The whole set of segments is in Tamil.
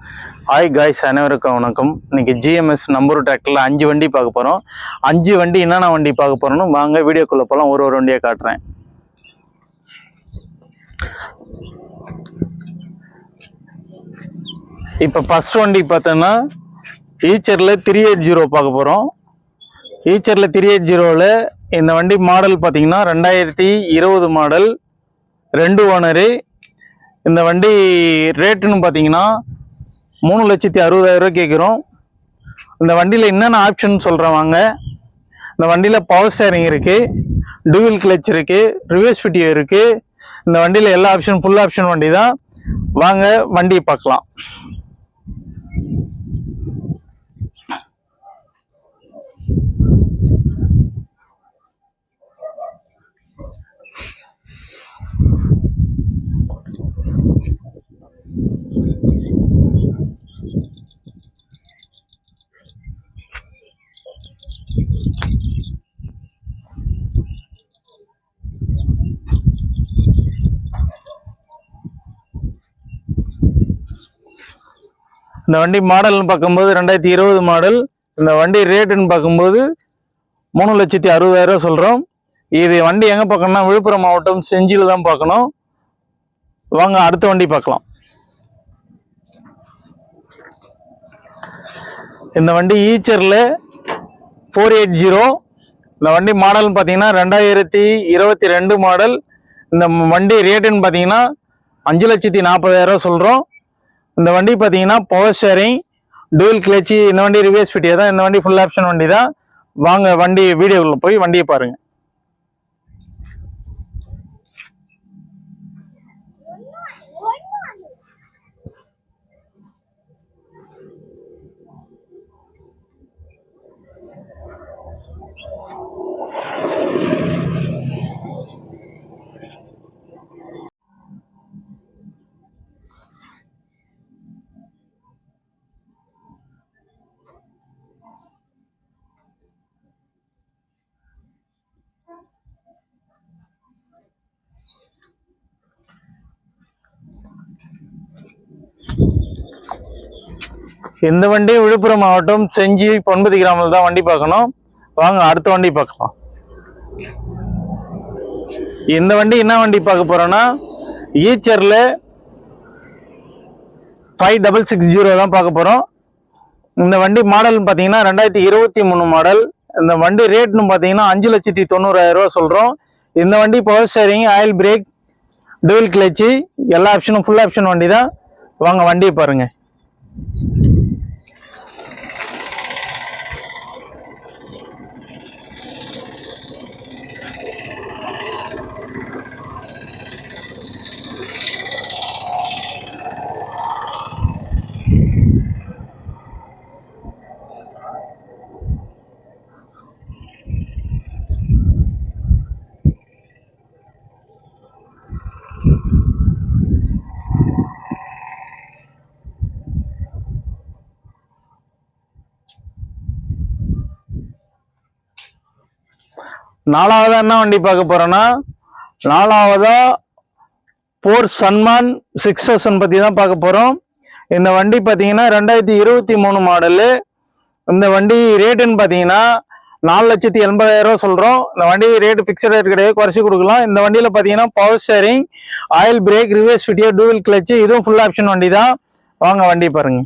ஹாய் காய்ஸ் அனைவருக்கும் வணக்கம். இன்னைக்கு ஜிஎம்எஸ் நம்பர் டிராக்டரில் அஞ்சு வண்டி பார்க்க போகிறோம் அஞ்சு வண்டி என்னென்ன வண்டி பார்க்க போகிறோன்னு வாங்க வீடியோக்குள்ளே போகலாம் ஒரு ஒரு வண்டியை காட்டுறேன். இப்போ ஃபர்ஸ்ட் வண்டி பார்த்தோன்னா ஈச்சரில் த்ரீ எயிட் ஜீரோ பார்க்க போகிறோம் ஈச்சரில் த்ரீ எயிட் ஜீரோவில் இந்த வண்டி மாடல் பார்த்தீங்கன்னா ரெண்டாயிரத்தி இருபது மாடல் ரெண்டு ஓனரு இந்த வண்டி ரேட்டுன்னு பார்த்தீங்கன்னா மூணு லட்சத்தி அறுபதாயிரம் ரூபாய் கேட்குறோம் இந்த வண்டியில் என்னென்ன ஆப்ஷன் சொல்கிறேன் வாங்க. இந்த வண்டியில் பவர் ஸ்டேரிங் இருக்குது டூவில் கிளச் இருக்குது ரிவர்ஸ் ஃபிட்டியோ இருக்குது இந்த வண்டியில் எல்லா ஆப்ஷன் ஃபுல் ஆப்ஷன் வண்டி தான் வாங்க வண்டியை பார்க்கலாம். இந்த வண்டி மாடல்னு பார்க்கும்போது ரெண்டாயிரத்தி இருபது மாடல். இந்த வண்டி ரேட்டுன்னு பார்க்கும்போது மூணு லட்சத்தி அறுபதாயிரம் சொல்கிறோம் இது வண்டி எங்கே பார்க்கணும்னா விழுப்புரம் மாவட்டம் செஞ்சியில் தான் பார்க்கணும். வாங்க அடுத்த வண்டி பார்க்கலாம். இந்த வண்டி ஈச்சரில் ஃபோர் எயிட் ஜீரோ இந்த வண்டி மாடல்னு பார்த்தீங்கன்னா ரெண்டாயிரத்தி இருபத்தி ரெண்டு மாடல். இந்த வண்டி ரேட்டுன்னு பார்த்தீங்கன்னா அஞ்சு லட்சத்தி நாற்பதாயிரம் சொல்கிறோம் இந்த வண்டி பார்த்தீங்கன்னா பவர் ஷேரிங் டூல் கிளச்சி இந்த வண்டி ரிவேஸ் ஃபிட்டியாக தான். இந்த வண்டி ஃபுல் ஆப்ஷன் வண்டி தான். வாங்க வண்டி வீடியோவில் போய் வண்டியை பாருங்கள் இந்த வண்டி விழுப்புரம் மாவட்டம் செஞ்சி பொன்பதி கிராமத்தில் தான் வண்டி பார்க்கணும். வாங்க அடுத்த வண்டி பார்க்கலாம். இந்த வண்டி என்ன வண்டி பார்க்க போகிறோன்னா ஈச்சரில் ஃபைவ் டபுள் சிக்ஸ் ஜீரோ தான் பார்க்க போகிறோம் இந்த வண்டி மாடல் பார்த்தீங்கன்னா ரெண்டாயிரத்தி இருபத்தி மூணு மாடல். இந்த வண்டி ரேட்னு பார்த்தீங்கன்னா அஞ்சு லட்சத்தி தொண்ணூறாயிரரூவா சொல்கிறோம் இந்த வண்டி power steering oil brake dual clutch எல்லா ஆப்ஷனும் ஃபுல் ஆப்ஷன் வண்டி தான். வாங்க வண்டியை பாருங்கள் நாலாவதா என்ன வண்டி பார்க்க போறோம்னா நாலாவதா போர் சன்மான் சிக்ஸ் தௌசண்ட் பற்றி தான் பார்க்க போகிறோம் இந்த வண்டி பார்த்தீங்கன்னா ரெண்டாயிரத்தி இருபத்தி மூணு மாடலு இந்த வண்டி ரேட்டுன்னு பார்த்தீங்கன்னா நாலு லட்சத்தி எண்பதாயிரம் ரூபா சொல்கிறோம் இந்த வண்டி ரேட்டு ஃபிக்ஸட் ரேட் கிடையாது குறைச்சி கொடுக்கலாம். இந்த வண்டியில் பார்த்தீங்கன்னா power steering oil brake reverse ஃபிட்டியோ டூவில் கிளச்சு இதுவும் ஃபுல் ஆப்ஷன் வண்டி தான் வாங்க வண்டி பாருங்க.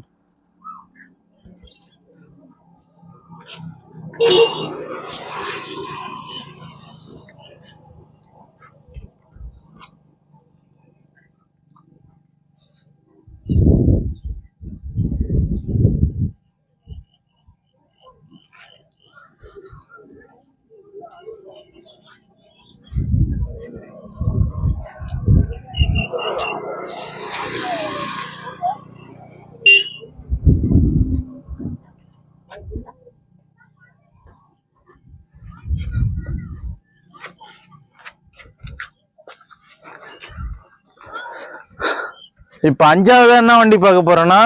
இப்போ அஞ்சாவது என்ன வண்டி பார்க்க போறோம்னா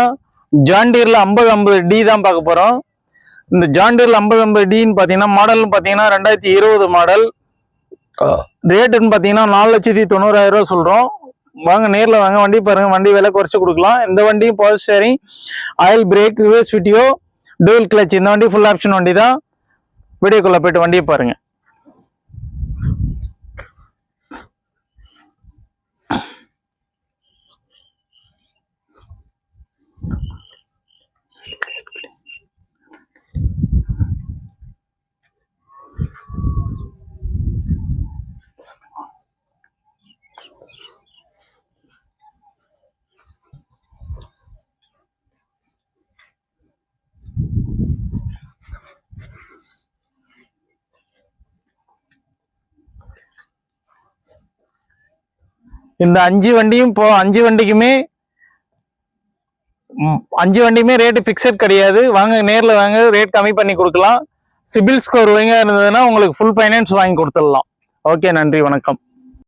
ஜாண்டீர்ல ஐம்பது ஐம்பது டி தான் பார்க்க போறோம். இந்த ஜாண்டீர்ல ஐம்பது ஐம்பது டின்னு பார்த்தீங்கன்னா மாடல்னு பார்த்தீங்கன்னா ரெண்டாயிரத்தி இருபது மாடல் ரேட்டுன்னு பார்த்தீங்கன்னா நாலு லட்சத்தி தொண்ணூறாயிரம் ரூபா சொல்கிறோம் வாங்க நேர்ல வாங்க வண்டி பாருங்க வண்டி விலை குறைச்சு கொடுக்கலாம். இந்த வண்டியும் power steering oil brake reverse video tool clutch இந்த வண்டி ஃபுல் ஆப்ஷன் வண்டி தான். வீடியோக்குள்ள போயிட்டு வண்டியை பாருங்க. இந்த அஞ்சு வண்டியும் போ அஞ்சு வண்டிக்குமே அஞ்சு வண்டியுமே ரேட்டு ஃபிக்ஸட் கிடையாது. வாங்க நேரில் வாங்க ரேட் கம்மி பண்ணி கொடுக்கலாம். சிபில் ஸ்கோர் ஒழுங்காக இருந்ததுன்னா உங்களுக்கு ஃபுல் ஃபைனான்ஸ் வாங்கி கொடுத்துடலாம். ஓகே நன்றி வணக்கம்.